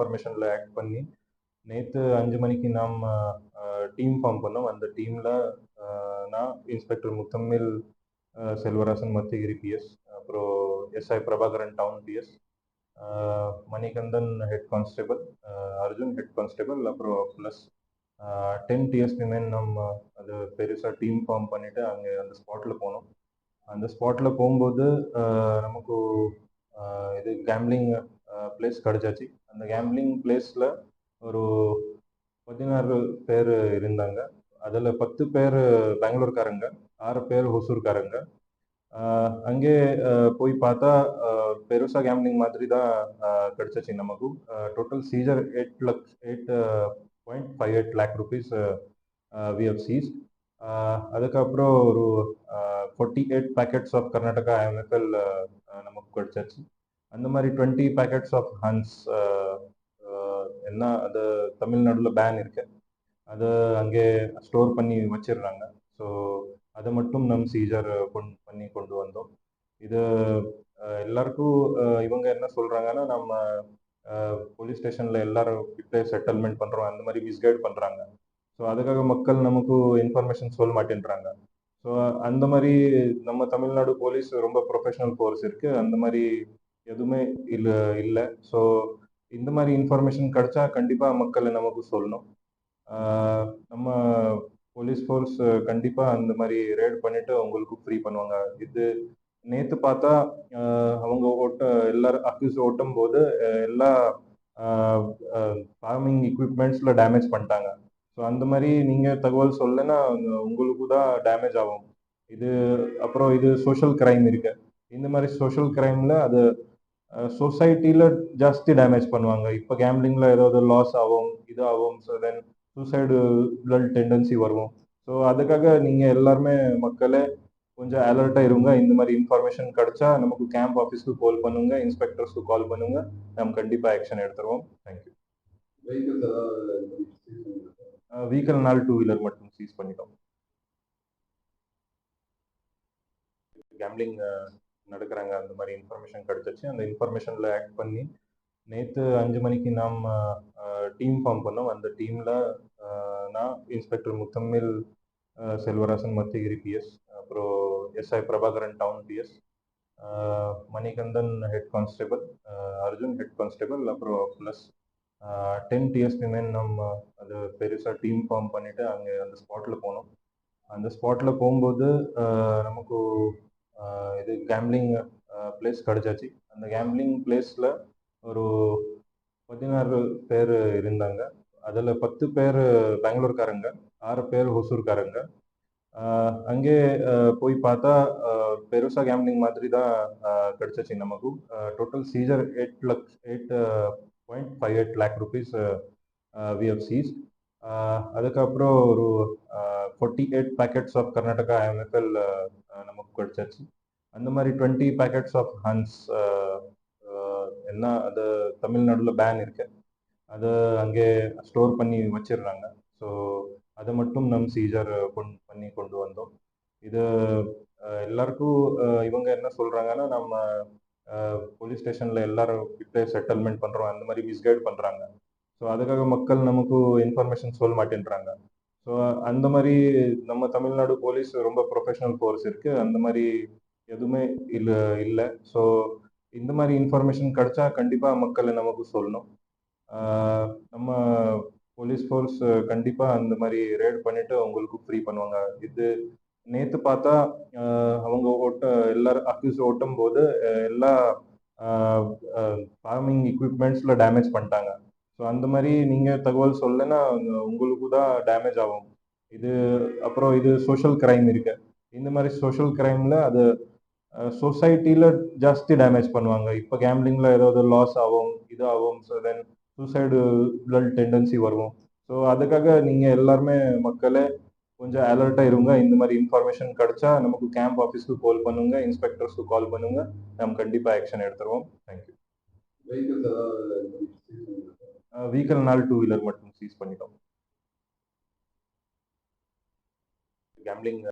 இன்ஃபர்மேஷனில் act பண்ணி நேற்று அஞ்சு மணிக்கு நாம் டீம் ஃபார்ம் பண்ணோம். அந்த டீமில் நான் இன்ஸ்பெக்டர் முத்தம்மில் செல்வராசன் மத்திகிரி பிஎஸ் அப்புறம் SI Prabhakaran town PS Manikandan head constable Arjun head constable அப்புறம் ப்ளஸ் டென் டிஎஸ்பி மேன் நம்ம அது பெருசாக டீம் ஃபார்ம் பண்ணிவிட்டு அங்கே அந்த ஸ்பாட்டில் போனோம். அந்த ஸ்பாட்டில் போகும்போது நமக்கு இது கேம்லிங் பிளேஸ் கிடச்சாச்சு. அந்த கேம்லிங் பிளேஸில் ஒரு பதினாறு பேர் இருந்தாங்க. அதில் பத்து பேர் பெங்களூர்காரங்க ஆறு பேர் ஹொசூர்காரங்க. அங்கே போய் பார்த்தா பெருசாக பெருசா கேம்லிங் மாதிரி தான் ஆஹ் நமக்கு. Total seizure eight lakhs eight point five eight lakh rupees we have அதுக்கப்புறம் ஒரு forty eight packets of Karnataka MFL நமக்கு கிடைச்சாச்சு. அந்த மாதிரி டுவெண்ட்டி பேக்கெட்ஸ் ஆஃப் ஹன்ஸ் என்ன அது தமிழ்நாடுல பேன் இருக்கு. அதை அங்கே ஸ்டோர் பண்ணி வச்சிடுறாங்க. ஸோ அதை மட்டும் நம் சீஜர் கொண்டு பண்ணி கொண்டு வந்தோம். இது எல்லாருக்கும் இவங்க என்ன சொல்றாங்கன்னா நம்ம போலீஸ் ஸ்டேஷன்ல எல்லாரும் கிட்ட செட்டில்மெண்ட் பண்றோம். அந்த மாதிரி மிஸ்கைட் பண்றாங்க. ஸோ அதுக்காக மக்கள் நமக்கு இன்ஃபர்மேஷன் சொல்ல மாட்டேன்றாங்க. ஸோ அந்த மாதிரி நம்ம தமிழ்நாடு போலீஸ் ரொம்ப ப்ரொஃபஷனல் ஃபோர்ஸ் இருக்கு. அந்த மாதிரி எதுவுமே இல்லை இல்லை. ஸோ இந்த மாதிரி இன்ஃபர்மேஷன் கிடைச்சா கண்டிப்பாக மக்களை நமக்கு சொல்லணும். நம்ம போலீஸ் ஃபோர்ஸ் கண்டிப்பாக அந்த மாதிரி ரேட் பண்ணிட்டு அவங்களுக்கு ஃப்ரீ பண்ணுவாங்க. இது நேற்று பார்த்தா அவங்க ஓட்ட எல்லாரும் அக்யூஸ் ஓட்டும் போது எல்லா ஃபார்மிங் எக்யூப்மெண்ட்ஸில் டேமேஜ் பண்ணிட்டாங்க. ஸோ அந்த மாதிரி நீங்கள் தகவல் சொல்லலைன்னா உங்களுக்கு தான் டேமேஜ் ஆகும். இது அப்புறம் இது சோஷியல் கிரைம் இருக்கு. இந்த மாதிரி சோஷியல் கிரைமில் அது சொசைட்டியில் ஜாஸ்தி டேமேஜ் பண்ணுவாங்க. இப்போ கேம்லிங்கில் ஏதாவது லாஸ் ஆகும் இது ஆகும் ஸோ தென் சூசைடு டெண்டன்சி வரும். ஸோ அதுக்காக நீங்கள் எல்லாருமே மக்களே கொஞ்சம் அலர்ட்டாக இருங்க. இந்த மாதிரி இன்ஃபர்மேஷன் கிடைச்சா நமக்கு கேம்ப் ஆஃபீஸ்க்கு கால் பண்ணுங்க இன்ஸ்பெக்டர்ஸ்க்கு கால் பண்ணுங்க. நம்ம கண்டிப்பாக ஆக்ஷன் எடுத்துருவோம். தேங்க்யூ வீக்கல் நாள் டூ வீலர் மட்டும் சீஸ் பண்ணிட்டோம். கேம்லிங் நடக்கிறாங்க அந்த மாதிரி இன்ஃபர்மேஷன் கிடைச்சிச்சு. அந்த இன்ஃபர்மேஷனில் ஆக்ட் பண்ணி நேற்று அஞ்சு மணிக்கு நாம் டீம் ஃபார்ம் பண்ணோம். அந்த டீமில் நான் இன்ஸ்பெக்டர் முத்தம்மில் செல்வராசன் மத்திகிரி பிஎஸ் அப்புறம் SI Prabhakaran town PS Manikandan head constable Arjun head constable அப்புறம் ப்ளஸ் டென் டிஎஸ்பி மேன் நம்ம அது பெருசாக டீம் ஃபார்ம் பண்ணிவிட்டு அங்கே அந்த ஸ்பாட்டில் போனோம். அந்த ஸ்பாட்டில் போகும்போது நமக்கு இது கேம்லிங் பிளேஸ் கிடச்சாச்சு. அந்த கேம்லிங் பிளேஸில் ஒரு பதினாறு பேர் இருந்தாங்க. அதில் பத்து பேர் பெங்களூர்காரங்க ஆறு பேர் ஹொசூர்காரங்க. அங்கே போய் பார்த்தா பெருசாக பெருசா கேம்லிங் மாதிரி தான் ஆஹ், நமக்கு. Total seizure eight lakhs eight point five eight lakh rupees we அதுக்கப்புறம் ஒரு forty eight packets of Karnataka IMFL நமக்கு கிடைச்சாச்சு. அந்த மாதிரி டுவெண்ட்டி பேக்கெட்ஸ் ஆஃப் ஹன்ஸ் என்ன அது தமிழ்நாடுல பேன் இருக்கு. அதை அங்கே ஸ்டோர் பண்ணி வச்சிடுறாங்க. ஸோ அதை மட்டும் நம் சீஜர் கொண்டு பண்ணி கொண்டு வந்தோம். இது uh, எல்லாருக்கும் uh, இவங்க என்ன சொல்றாங்கன்னா நம்ம போலீஸ் ஸ்டேஷன்ல எல்லாரும் கிட்ட செட்டில்மெண்ட் பண்றோம் அந்த மாதிரி மிஸ்கைட் பண்றாங்க. ஸோ அதுக்காக மக்கள் நமக்கு இன்ஃபர்மேஷன் சொல்ல மாட்டேன்றாங்க. ஸோ அந்த மாதிரி நம்ம தமிழ்நாடு போலீஸ் ரொம்ப ப்ரொஃபஷனல் ஃபோர்ஸ் இருக்கு. அந்த மாதிரி எதுவுமே இல்லை இல்லை. ஸோ இந்த மாதிரி இன்ஃபர்மேஷன் கிடைச்சா கண்டிப்பாக மக்களை நமக்கு சொல்லணும். நம்ம போலீஸ் ஃபோர்ஸ் கண்டிப்பாக அந்த மாதிரி ரேட் பண்ணிட்டு உங்களுக்கு ஃப்ரீ பண்ணுவாங்க. இது நேற்று பார்த்தா அவங்க ஓட்ட எல்லாரும் அக்யூஸ் ஓட்டும் போது எல்லா ஃபார்மிங் எக்யூப்மெண்ட்ஸில் டேமேஜ் பண்ணிட்டாங்க. ஸோ அந்த மாதிரி நீங்கள் தகவல் சொல்லலைன்னா உங்களுக்கு தான் டேமேஜ் ஆகும். இது அப்புறம் இது சோஷியல் கிரைம் இருக்கு. இந்த மாதிரி சோஷியல் கிரைமில் அது சொசைட்டியில் ஜாஸ்தி டேமேஜ் பண்ணுவாங்க. இப்போ கேம்லிங்கில் ஏதாவது லாஸ் ஆகும் இது ஆகும் ஸோ தென் சூசைடு டெண்டன்சி வரும். ஸோ அதுக்காக நீங்கள் எல்லாருமே மக்களே கொஞ்சம் அலர்ட்டாக இருங்க. இந்த மாதிரி இன்ஃபர்மேஷன் கிடைச்சா நமக்கு கேம்ப் ஆஃபீஸ்க்கு கால் பண்ணுங்க இன்ஸ்பெக்டர்ஸ்க்கு கால் பண்ணுங்க. நம்ம கண்டிப்பாக ஆக்ஷன் எடுத்துருவோம். தேங்க்யூ நாள் டூ வீலர் மட்டும் சீஸ் பண்ணிட்டோம். கேம்லிங்